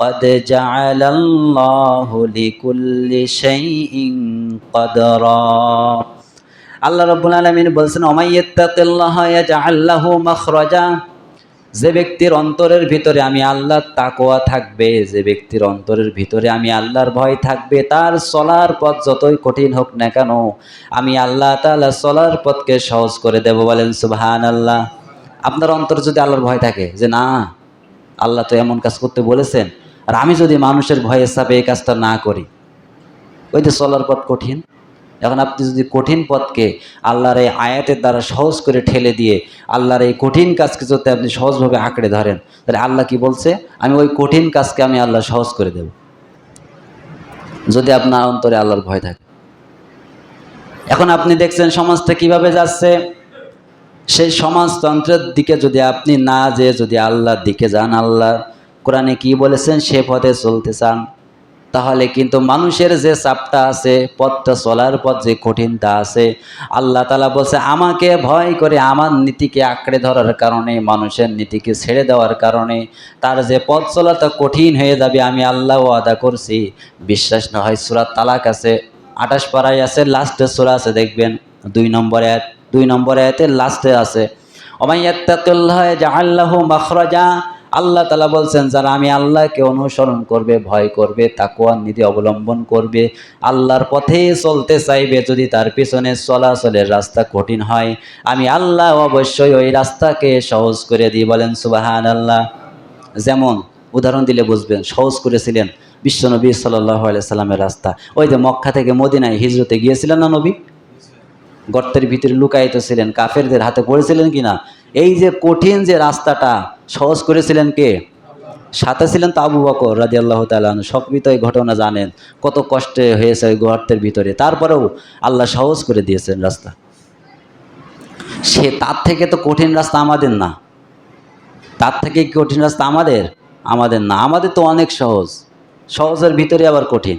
قد جعل الله لكل شيء قدرا আল্লাহ রব্বুল আলমিন বলছেন অমাইয়াত্তাকিল্লাহ ইয়াজআল লাহু মাখরাজা যে ব্যক্তির অন্তরের ভিতরে আমি আল্লাহর তাকোয়া থাকবে যে ব্যক্তির অন্তরের ভিতরে আমি আল্লাহর ভয় থাকবে তার চলার পথ যতই কঠিন হোক না কেন আমি আল্লাহ তাআলা চলার পথকে সহজ করে দেব বলেন সুবহান আল্লাহ আপনার অন্তরে যদি আল্লাহর ভয় থাকে যে না আল্লাহ তো এমন কাজ করতে বলেছেন আর আমি যদি মানুষের ভয়ে চাপে এই কাজটা না করি, ওই যে চলার পথ কঠিন। এখন আপনি যদি কঠিন পথকে আল্লাহর এই আয়াতের দ্বারা সহজ করে ঠেলে দিয়ে আল্লাহর এই কঠিন কাজকে যদি আপনি সহজভাবে আঁকড়ে ধরেন, তাহলে আল্লাহ কি বলছে? আমি ওই কঠিন কাজকে আমি আল্লাহ সহজ করে দেব। যদি আপনার অন্তরে আল্লাহর ভয় থাকে। এখন আপনি দেখছেন সমাজটা কীভাবে যাচ্ছে? সেই সমাজতন্ত্রের দিকে যদি আপনি না যেয়ে যদি আল্লাহর দিকে যান, আল্লাহ কোরআনে কি বলেছেন সে পথে চলতে চান। তাহলে কিন্তু মানুষের যে চাপটা আছে, পথটা চলার পথ যে কঠিনটা আছে, আল্লাহ তালা বলছে, আমাকে ভয় করে আমার নীতিকে আঁকড়ে ধরার কারণে, মানুষের নীতিকে ছেড়ে দেওয়ার কারণে, তার যে পথ চলাটা কঠিন হয়ে যাবে, আমি আল্লাহ আদা করছি। বিশ্বাস না হয় সুরাত তালাক আছে, আঠাশ পাড়ায় আছে লাস্টে সুরা আছে, দেখবেন। দুই নম্বর এক দুই নম্বর এতে লাস্টে আছে অমাইয়াত্তাকুল্লাহ জাআল্লাহু মাখরাজা আল্লাহ তালা বলছেন, যারা আমি আল্লাহকে অনুসরণ করবে, ভয় করবে তাকুয়ার নীতি অবলম্বন করবে, আল্লাহর পথে চলতে চাইবে, যদি তার পিছনে চলাচলের রাস্তা কঠিন হয়, আমি আল্লাহ অবশ্যই ওই রাস্তাকে সহজ করে দিই। বলেন সুবাহান আল্লাহ যেমন উদাহরণ দিলে বুঝবেন, সহজ করেছিলেন বিশ্বনবী সাল্লাহ সাল্লামের রাস্তা। ওই যে মক্কা থেকে মদিনায় হিজরতে গিয়েছিলেন না নবী? গর্তের ভিতরে লুকায়িত ছিলেন কাফেরদের হাতে পড়েছিলেন কিনা? এই যে কঠিন যে রাস্তাটা, সহজ করেছিলেন কে? সাথে ছিলেন তো আবু বকর রাজি আল্লাহ তালান সবই তো এই ঘটনা জানেন। কত কষ্টে হয়েছে ওই গর্তের ভিতরে। তারপরেও আল্লাহ সহজ করে দিয়েছেন রাস্তা। সে তার থেকে তো কঠিন রাস্তা আমাদের না। তার থেকে কঠিন রাস্তা আমাদের? আমাদের না। আমাদের তো অনেক সহজ। সহজের ভিতরে আবার কঠিন।